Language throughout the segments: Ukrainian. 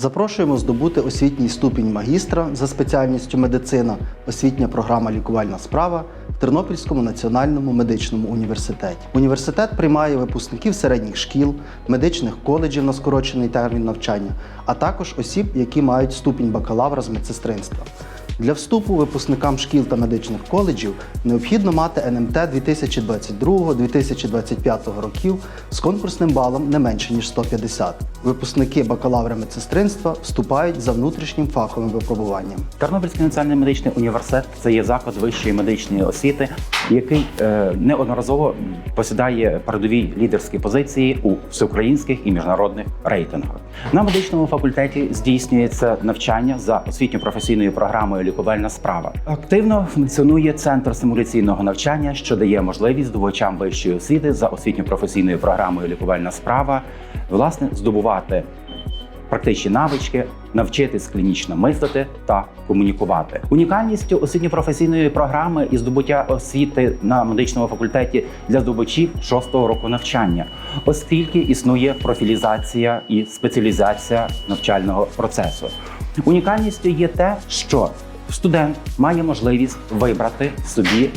Запрошуємо здобути освітній ступінь магістра за спеціальністю медицина, освітня програма Лікувальна справа в Тернопільському національному медичному університеті. Університет приймає випускників середніх шкіл, медичних коледжів на скорочений термін навчання, а також осіб, які мають ступінь бакалавра з медсестринства. Для вступу випускникам шкіл та медичних коледжів необхідно мати НМТ 2022-2025 років з конкурсним балом не менше ніж 150. Випускники бакалавра медсестринства вступають за внутрішнім фаховим випробуванням. Тернопільський національний медичний університет це є заклад вищої медичної освіти, який е, неодноразово посідає передові лідерські позиції у всеукраїнських і міжнародних рейтингах. На медичному факультеті здійснюється навчання за освітньо-професійною програмою Лікувальна справа. Активно функціонує центр симуляційного навчання, що дає можливість здобувачам вищої освіти за освітньо-професійною програмою Лікувальна справа власне здобувати практичні навички, навчитись клінічно мислити та комунікувати. Унікальністю освітньо-професійної програми і здобуття освіти на медичному факультеті для здобувачів шостого року навчання, оскільки існує профілізація і спеціалізація навчального процесу. Унікальністю є те, що студент має можливість вибрати собі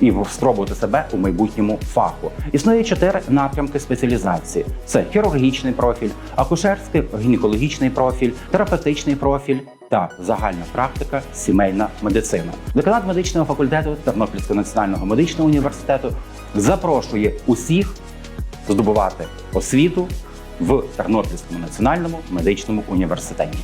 і спробувати себе у майбутньому фаху. Існує чотири напрямки спеціалізації: це хірургічний профіль, акушерський гінекологічний профіль, терапевтичний профіль. Та загальна практика, сімейна медицина. Деканат медичного факультету Тернопільського національного медичного університету запрошує усіх здобувати освіту в Тернопільському національному медичному університеті.